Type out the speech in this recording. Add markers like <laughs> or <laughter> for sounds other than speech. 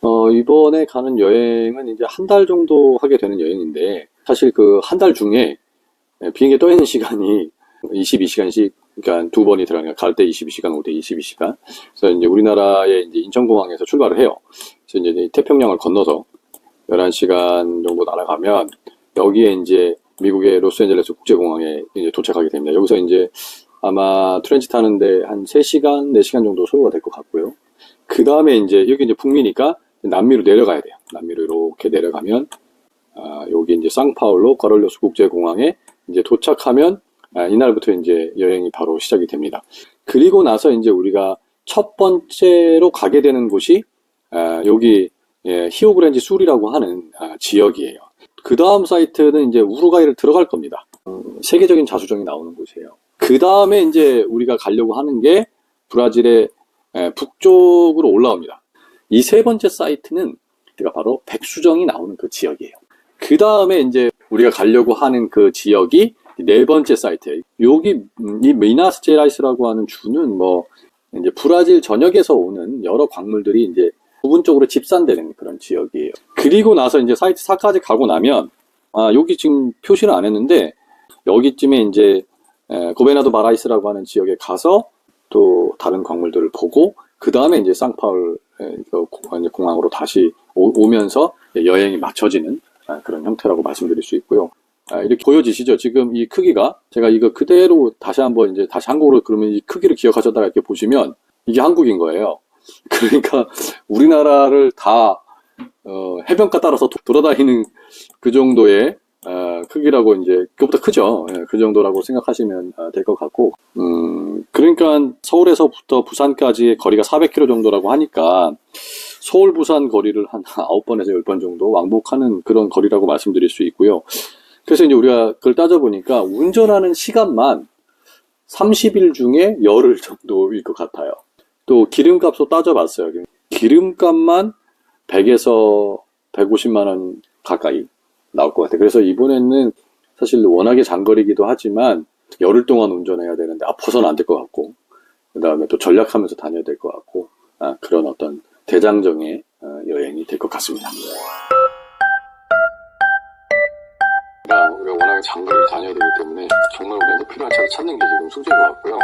어, 이번에 가는 여행은 이제 한 달 정도 하게 되는 여행인데, 사실 그 한 달 중에 예, 비행기에 떠 있는 시간이 <laughs> 22시간씩, 그러니까 두 번이 들어가니까 갈 때 22시간, 올 때 22시간. 그래서 이제 우리나라의 이제 인천공항에서 출발을 해요. 그래서 이제 태평양을 건너서 11시간 정도 날아가면 여기에 이제 미국의 로스앤젤레스 국제공항에 이제 도착하게 됩니다. 여기서 이제 아마 트렌치 타는데 한 3시간, 4시간 정도 소요가 될 것 같고요. 그 다음에 이제 여기 이제 북미니까 남미로 내려가야 돼요. 남미로 이렇게 내려가면 아, 여기 이제 상파울로 거럴로스 국제공항에 이제 도착하면 아, 이날부터 이제 여행이 바로 시작이 됩니다. 그리고 나서 이제 우리가 첫 번째로 가게 되는 곳이 아, 여기 예, 히오그랜지 술이라고 하는 아, 지역이에요. 그 다음 사이트는 이제 우루과이를 들어갈 겁니다. 음, 세계적인 자수정이 나오는 곳이에요. 그 다음에 이제 우리가 가려고 하는 게 브라질의 예, 북쪽으로 올라옵니다. 이 세 번째 사이트는 우리가 바로 백수정이 나오는 그 지역이에요. 그 다음에 이제 우리가 가려고 하는 그 지역이 네 번째 사이트예요. 여기 음, 이 미나스제라이스라고 하는 주는 뭐 이제 브라질 전역에서 오는 여러 광물들이 이제 부분적으로 집산되는 그런 지역이에요. 그리고 나서 이제 사이트 4까지 가고 나면 아 여기 지금 표시를 안 했는데 여기쯤에 이제 에, 고베나도 마라이스라고 하는 지역에 가서 또 다른 광물들을 보고 그 다음에 이제 쌍파울 공항으로 다시 오, 면서 여행이 맞춰지는 아, 그런 형태라고 말씀드릴 수 있고요. 아, 이렇게 보여지시죠? 지금 이 크기가 제가 이거 그대로 다시 한번 이제 다시 한국으로 그러면 이 크기를 기억하셨다가 이렇게 보시면 이게 한국인 거예요. 그러니까 우리나라를 다 어, 해변가 따라서 도- 돌아다니는 그 정도의 아, 크기라고 이제 그보다 크죠. 예, 그 정도라고 생각하시면 될 것 같고, 음, 그러니까 서울에서부터 부산까지의 거리가 400km 정도라고 하니까 서울 부산 거리를 한 9번에서 10번 정도 왕복하는 그런 거리라고 말씀드릴 수 있고요. 그래서 이제 우리가 그걸 따져보니까 운전하는 시간만 30일 중에 열흘 정도일 것 같아요. 또 기름값도 따져봤어요. 기름값만 100에서 150만 원 가까이 나올 것 같아요. 그래서 이번에는 사실 워낙에 장거리기도 하지만 열흘 동안 운전해야 되는데 아파서는 안 될 것 같고 그 다음에 또 전략하면서 다녀야 될 것 같고 아, 그런 어떤 대장정의 어, 여행이 될 것 같습니다. 우리가 워낙에 장거리를 다녀야 되기 때문에 정말 우리한테 필요한 차를 찾는 게 지금 숙제인 것 같고요.